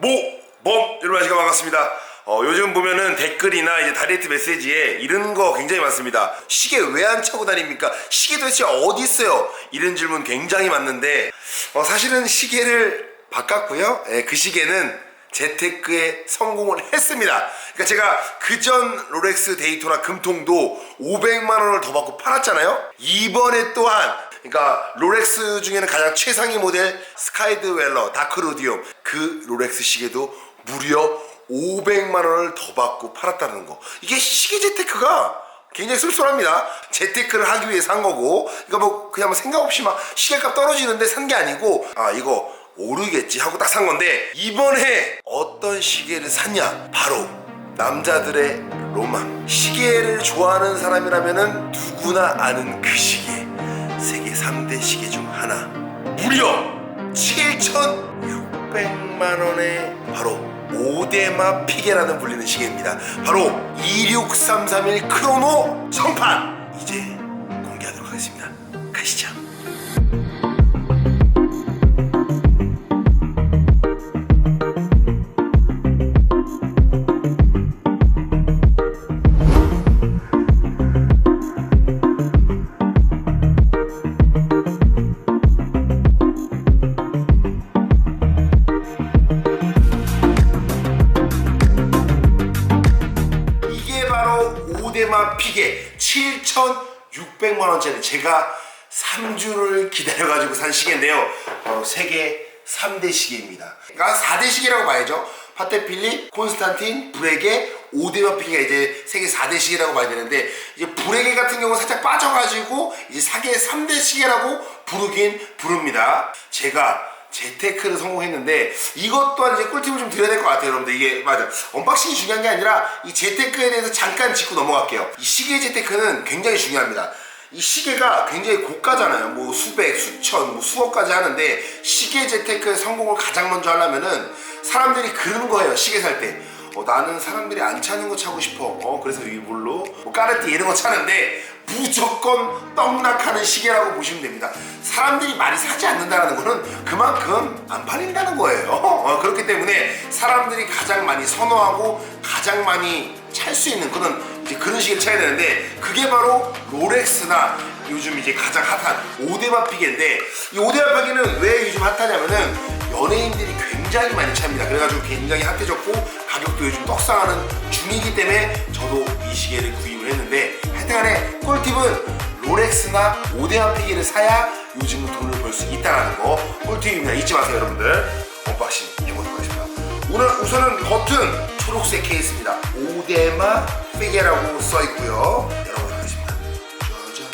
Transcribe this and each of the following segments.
모범 여러분 안녕하십니까 반갑습니다. 어, 요즘 보면은 댓글이나 이제 다이렉트 메시지에 이런 거 굉장히 많습니다. 시계 왜 안 차고 다닙니까? 시계 도대체 어디 있어요? 이런 질문 굉장히 많는데 어, 사실은 시계를 바꿨고요. 예, 그 시계는 재테크에 성공을 했습니다. 그러니까 제가 그전 롤렉스 데이토나 금통도 500만 원을 더 받고 팔았잖아요. 이번에 또한 그러니까 롤렉스 중에는 가장 최상위 모델 스카이드 웰러 다크 로디움 그 롤렉스 시계도 무려 500만 원을 더 받고 팔았다는 거. 이게 시계 재테크가 굉장히 쏠쏠합니다. 재테크를 하기 위해 산 거고, 그러니까 뭐 그냥 뭐 생각 없이 막 시계값 떨어지는데 산 게 아니고, 아 이거 오르겠지 하고 딱 산 건데 이번에 어떤 시계를 샀냐? 바로 남자들의 로망. 시계를 좋아하는 사람이라면은 누구나 아는 그 시계. 세계 3대 시계 중 하나. 무려 7,600만 원의 바로 오데마 피게라는 불리는 시계입니다. 바로 26331 크로노 청판 이제 공개하도록 하겠습니다. 가시죠. 오데마 피게 7,600만 원짜리 제가 3주를 기다려가지고 산 시계인데요. 바로 세계 3대 시계입니다. 그러니까 4대 시계라고 봐야죠. 파테필리, 콘스탄틴, 브레게, 오데마 피게가 이제 세계 4대 시계라고 봐야 되는데 이제 브레게 같은 경우 는 살짝 빠져가지고 이제 세계 3대 시계라고 부르긴 부릅니다. 제가 재테크를 성공했는데 이것 또한 이제 꿀팁을 좀 드려야 될 것 같아요 여러분들. 이게 맞아. 언박싱이 중요한 게 아니라 이 재테크에 대해서 잠깐 짚고 넘어갈게요. 이 시계 재테크는 굉장히 중요합니다. 이 시계가 굉장히 고가잖아요. 뭐 수백 수천 뭐 수억까지 하는데 시계 재테크의 성공을 가장 먼저 하려면은 사람들이 그러는 거예요 시계 살 때 어, 나는 사람들이 안 차는 거 차고 싶어. 어, 그래서 이걸로 뭐 까르띠 이런 거 차는데 무조건 떡락하는 시계라고 보시면 됩니다. 사람들이 많이 사지 않는다는 거는 그만큼 안 팔린다는 거예요. 어, 그렇기 때문에 사람들이 가장 많이 선호하고 가장 많이 찰 수 있는 그런 그런 시계를 차야 되는데 그게 바로 롤렉스나 요즘 이제 가장 핫한 오데마 피게인데 이 오데마 피게는 왜 요즘 핫하냐면은 연예인들이 굉장히 많이 찹니다. 그래가지고 굉장히 핫해졌고 가격도 요즘 떡상하는 중이기 때문에 저도 이 시계를 구입을 했는데 하여튼간에 꿀팁은 롤렉스나 오데마 피게를 사야 요즘은 돈을 벌 수 있다는 거 꿀팁입니다. 잊지 마세요 여러분들. 언박싱 해보도록 하겠습니다. 오늘 우선은 겉은 초록색 케이스입니다. 오데마 피게라고 써 있고요. 열어보도록 하겠습니다. 짜잔.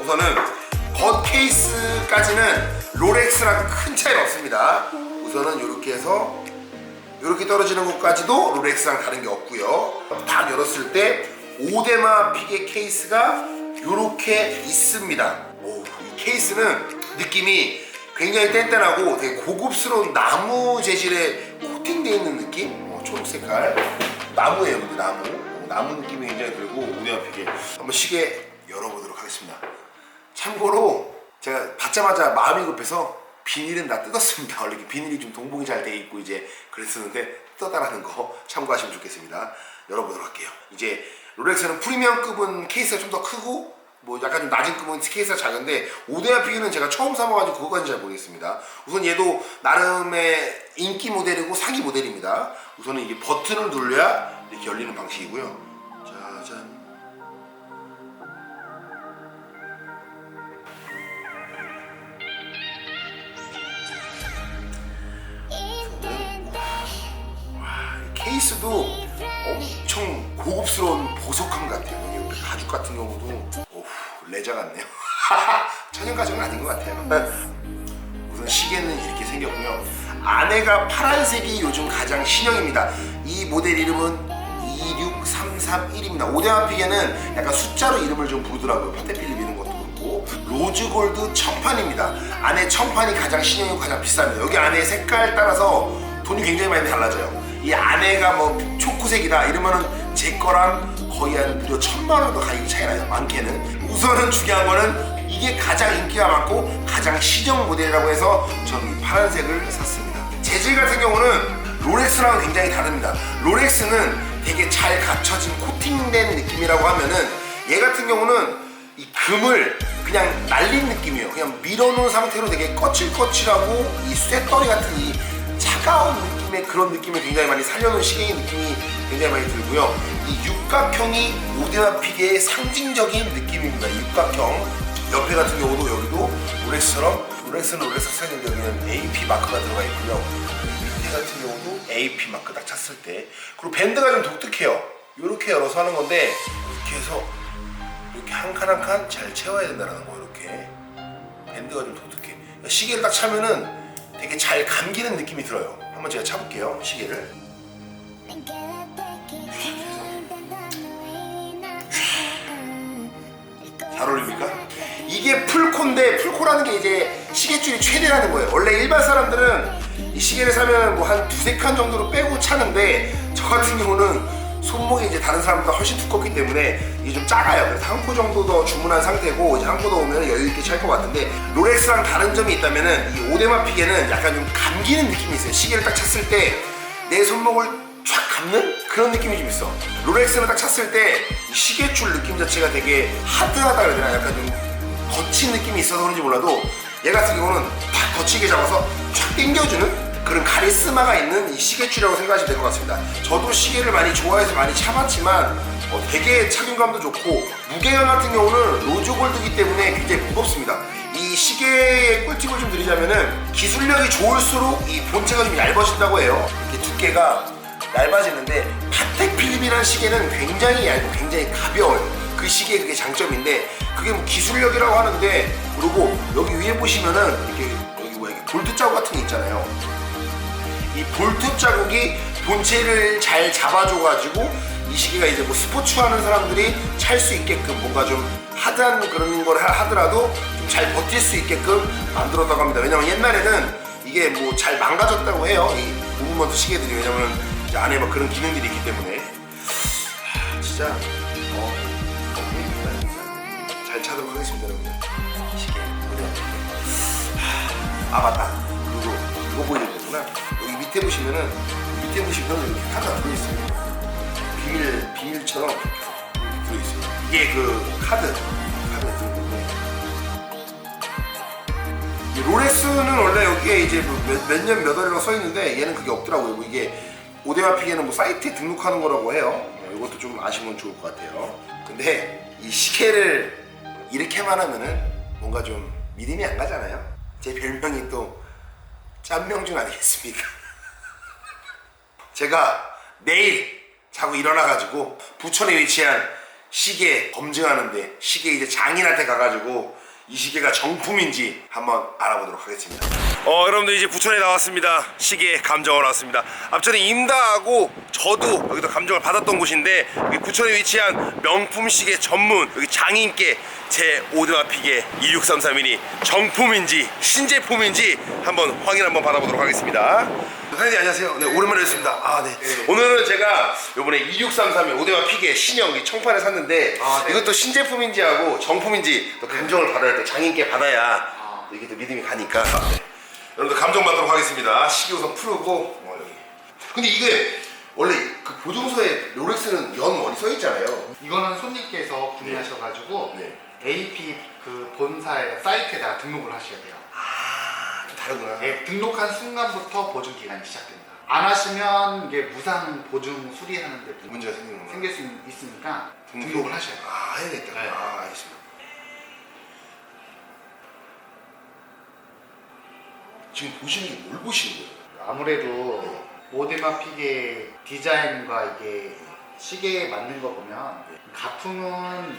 우선은 겉 케이스까지는 롤렉스랑 큰 차이는 없습니다. 우선은 이렇게 해서 이렇게 떨어지는 것까지도 롤렉스랑 다른 게 없고요. 딱 열었을 때 오데마 피게 케이스가 이렇게 있습니다. 오, 이 케이스는 느낌이 굉장히 뗀뗀하고 되게 고급스러운 나무 재질에 코팅되어 있는 느낌? 어, 초록 색깔 나무예요, 근데 나무. 어, 나무 느낌이 굉장히 들고 오데마 피게 한번 시계 열어보도록 하겠습니다. 참고로 제가 받자마자 마음이 급해서 비닐은 다 뜯었습니다. 원래 비닐이 좀 동봉이 잘 돼 있고 이제 그랬었는데 뜯었다라는 거 참고하시면 좋겠습니다. 열어보도록 할게요. 이제 롤렉스는 프리미엄급은 케이스가 좀 더 크고 뭐 약간 좀 낮은 급은 케이스가 작은데 오데아 피기는 제가 처음 사봐가지고 그거까지 잘 모르겠습니다. 우선 얘도 나름의 인기 모델이고 상위 모델입니다. 우선은 이게 버튼을 눌러야 이렇게 열리는 방식이고요. 케이스도 엄청 고급스러운 보석함 같아요. 여기 가죽 같은 경우도 오우, 레자 같네요. 천연 가죽은 아닌 것 같아요. 우선 시계는 이렇게 생겼고요. 안에가 파란색이 요즘 가장 신형입니다. 이 모델 이름은 26331입니다. 오데마 피게는 약간 숫자로 이름을 좀 부르더라고요. 파테필립 이런 것도 그렇고 로즈골드 청판입니다. 안에 청판이 가장 신형이고 가장 비쌉니다. 여기 안에 색깔 따라서 돈이 굉장히 많이 달라져요. 이 안에가 뭐 초코색이다 이러면은 제 거랑 거의 한 무려 천만 원도 가격이 차이 나요. 많게는. 우선은 중요한 거는 이게 가장 인기가 많고 가장 시정 모델이라고 해서 저는 이 파란색을 샀습니다. 재질 같은 경우는 롤렉스랑 굉장히 다릅니다. 롤렉스는 되게 잘 갖춰진 코팅된 느낌이라고 하면은 얘 같은 경우는 이 금을 그냥 날린 느낌이에요. 그냥 밀어놓은 상태로 되게 거칠거칠하고 이 쇳덩이 같은 이 차가운 느낌 의 그런 느낌을 굉장히 많이 살려놓은 시계의 느낌이 굉장히 많이 들고요. 이 육각형이 오데마 피게의 상징적인 느낌입니다. 이 육각형. 옆에 같은 경우도 여기도 롤렉스처럼 롤렉스는 롤렉스 스타일인데 여기는 AP 마크가 들어가 있고요. 밑에 같은 경우도 AP 마크 딱 찼을 때 그리고 밴드가 좀 독특해요. 이렇게 열어서 하는 건데 이렇게 해서 이렇게 한 칸 한 칸 잘 채워야 된다는 거 이렇게 밴드가 좀 독특해. 그러니까 시계를 딱 차면은 되게 잘 감기는 느낌이 들어요. 한번 제가 차볼게요 시계를. 잘 어울립니까? 이게 풀코인데 풀코라는 게 이제 시계줄이 최대라는 거예요. 원래 일반 사람들은 이 시계를 사면 뭐 한 두세 칸 정도로 빼고 차는데 저 같은 경우는 손목이 이제 다른 사람보다 훨씬 두껍기 때문에 이게 좀 작아요. 그래서 한 코 정도 더 주문한 상태고 이제 한 코 더 오면 여유 있게 찰 것 같은데 롤렉스랑 다른 점이 있다면은 이 오데마 피게는 약간 좀 감기는 느낌이 있어요. 시계를 딱 찼을 때 내 손목을 쫙 감는 그런 느낌이 좀 있어. 롤렉스는 딱 찼을 때이 시계줄 느낌 자체가 되게 하드하다 그래야 되나? 약간 좀 거친 느낌이 있어서 그런지 몰라도 얘 같은 경우는 딱 거치게 잡아서 쫙 당겨주는 그런 카리스마가 있는 이 시계줄이라고 생각하시면 될 것 같습니다. 저도 시계를 많이 좋아해서 많이 차봤지만 어, 되게 착용감도 좋고 무게감 같은 경우는 로즈골드기 때문에 굉장히 무겁습니다. 이 시계의 꿀팁을 좀 드리자면은 기술력이 좋을수록 이 본체가 좀 얇아진다고 해요. 이렇게 두께가 얇아지는데 파텍 필름이라는 시계는 굉장히 얇고 굉장히 가벼워요. 그 시계의 그게 장점인데 그게 뭐 기술력이라고 하는데 그리고 여기 위에 보시면은 이렇게 여기 뭐야 이게 볼트 자국 같은 게 있잖아요. 이 볼트 자국이 본체를 잘 잡아줘가지고 이 시계가 이제 뭐 스포츠 하는 사람들이 찰 수 있게끔 뭔가 좀 하드한 그런 걸 하- 하더라도 좀 잘 버틸 수 있게끔 만들었다고 합니다. 왜냐면 옛날에는 이게 뭐 잘 망가졌다고 해요. 이 무브먼트 시계들이 왜냐면 이제 안에 막 그런 기능들이 있기 때문에 하, 진짜 어, 어, 잘 차도록 하겠습니다, 여러분. 시계 그냥 아 맞다 그리고 이거 보여야 되구나 여기 밑에 보시면은 밑에 보시면 이렇게 카드가 들어있어요 비닐 비닐처럼 이렇게 들어있어요 이게 그 카드 카드 들어있는데. 이 롤렉스는 원래 여기에 이제 뭐몇년몇 월이라고 써 있는데 얘는 그게 없더라고요. 뭐 이게 오데마 피게는 뭐 사이트에 등록하는 거라고 해요. 어, 이것도 좀 아시면 좋을 것 같아요. 근데 이 시계를 이렇게만 하면은 뭔가 좀 믿음이 안 가잖아요. 제 별명이 또 짬명준 아니겠습니까? 제가 내일 자고 일어나가지고 부천에 위치한 시계 검증하는데 시계 이제 장인한테 가가지고 이 시계가 정품인지 한번 알아보도록 하겠습니다. 어 여러분들 이제 부천에 나왔습니다. 시계 감정을 왔습니다. 앞전에 임다하고 저도 여기서 감정을 받았던 곳인데 여기 부천에 위치한 명품 시계 전문 여기 장인께 제 오드마 피게 2633이니 정품인지 신제품인지 한번 확인 한번 받아보도록 하겠습니다. 사장님 안녕하세요. 네 오랜만에 뵙습니다. 아 네. 오늘은 제가 요번에 2633의 오데마 피게 신형 이 청판을 샀는데 아, 네. 이것도 신제품인지 하고 정품인지 또 감정을 받아야 돼 장인께 받아야 이게 또 믿음이 가니까 네. 여러분들 감정 받도록 하겠습니다. 시계 우선 풀고 어, 여기. 근데 이게 원래 그 보증서에 롤렉스는 연 원이 써 있잖아요. 이거는 손님께서 구매하셔가지고 네. AP 그 본사의 사이트에다가 등록을 하셔야 돼요. 아, 좀 다르구나. 네, 등록한 순간부터 보증 기간이 시작됩니다. 안 하시면 이게 무상 보증 수리하는데 문제가 생기는. 생길 수 있으니까 등록을 하셔야 돼요. 아, 해야겠다. 네. 아, 알겠습니다. 지금 보시는 게 뭘 보시는 거예요? 아무래도 오데마 픽의 디자인과 이게 시계에 맞는 거 보면 가품은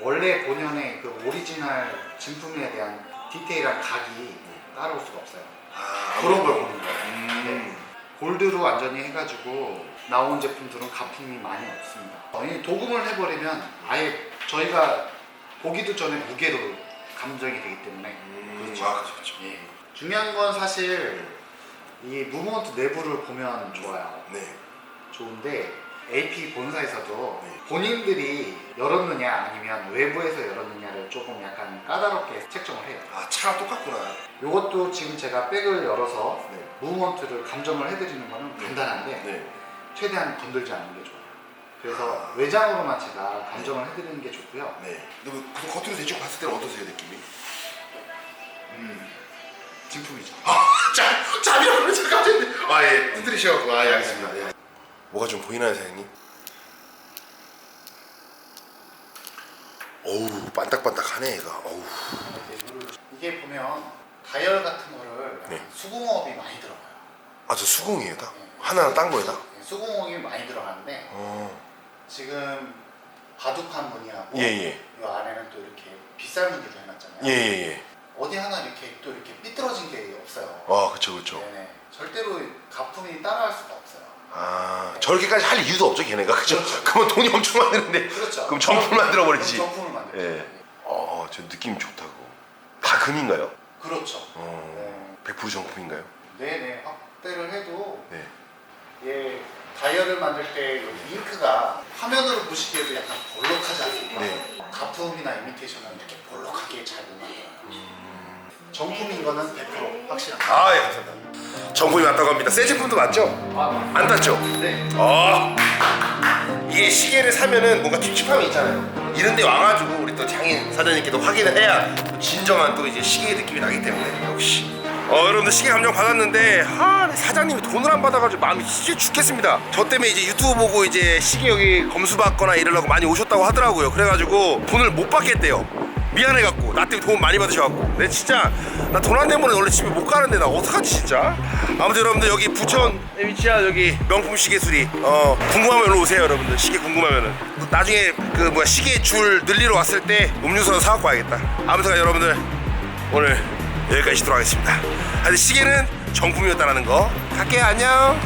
원래 본연의 그 오리지널 진품에 대한 디테일한 각이 따라올 수가 없어요. 아, 그런 걸 보는 거예요. 음. 네. 골드로 완전히 해가지고 나온 제품들은 가품이 많이 없습니다. 이 도금을 해버리면 아예 저희가 보기도 전에 무게로 감정이 되기 때문에 음, 그렇죠. 아. 그렇죠. 예. 중요한 건 사실 이 무브먼트 내부를 보면 좋아요. 네. 좋은데 AP 본사에서도 네. 본인들이 열었느냐 아니면 외부에서 열었느냐를 조금 약간 까다롭게 책정을 해요. 아 차랑 똑같구나. 이것도 지금 제가 백을 열어서 네. 무브먼트를 감정을 해드리는 거는 간단한데 네. 최대한 건들지 않는 게 좋아요. 그래서 아. 외장으로만 제가 감정을 해드리는 게 좋고요. 네. 근데 그 겉으로 대충 봤을 때는 어떠세요 느낌이? 음, 진품이죠. 아, 자, 잠이라고 잠깐만요. 아 예, 흔들리셔갖고 아 예, 알겠습니다. 예. 뭐가 좀 보이나요, 사장님? 어우, 반딱반딱하네, 얘가. 어우. 이게 보면 다이얼 같은 거를 네. 수공업이 많이 들어가요. 아, 저 수공이에요, 다? 하나하나 딴 거에다? 네, 수공업이 많이 들어가는데 어. 지금 바둑판 무늬하고 예, 예. 이 안에는 또 이렇게 빗살 무늬로 해놨잖아요. 예, 예, 예. 어디 하나 이렇게 또 이렇게 삐뚤어진 게 없어요. 아, 그쵸, 그쵸. 네네. 절대로 가품이 따라할 수가 없어요. 아, 저렇게까지 할 이유도 없죠, 걔네가. 그죠? 그렇죠. 그러면 돈이 엄청 드는데. 그렇죠. 그럼 정품 만들어버리지. 그럼 정품을 만들죠. 예. 어, 저 느낌 좋다고. 다 금인가요? 그렇죠. 어, 100% 정품인가요? 네. 네네 확대를 해도 네. 얘 다이얼을 만들 때 여기 잉크가 화면으로 보시기에도 약간 볼록하지 않습니까? 네. 가품이나 이미테이션은 이렇게 볼록하게 잘 못 만들어요. 음. 정품인 거는 100% 확실합니다. 아, 예, 감사합니다. 정품이 맞다고 합니다. 새 제품도 맞죠? 아, 안 땄죠? 네. 어. 이게 시계를 사면은 뭔가 찝찝함이 있잖아요. 이런 데 와가지고 우리 또 장인 사장님께도 확인을 해야 또 진정한 또 이제 시계의 느낌이 나기 때문에 역시. 어 여러분들 시계 감정 받았는데 하 사장님이 돈을 안 받아가지고 마음이 진짜 죽겠습니다. 저 때문에 이제 유튜브 보고 이제 시계 여기 검수 받거나 이러려고 많이 오셨다고 하더라고요. 그래가지고 돈을 못 받겠대요. 미안해갖고. 나 때문에 돈 많이 받으셔갖고. 내 진짜 나 돈 안 내면 원래 집에 못 가는데 나 어떡하지 진짜? 아무튼 여러분들 여기 부천에 위치한 여기. 명품 시계 수리. 어 궁금하면 일로 오세요 여러분들. 시계 궁금하면은. 나중에 그 뭐야 시계 줄 늘리러 왔을 때 음료수 사갖고 와야겠다. 아무튼 여러분들 오늘 여기까지 하겠습니다. 하여튼 시계는 정품이었다는 거. 갈게요. 안녕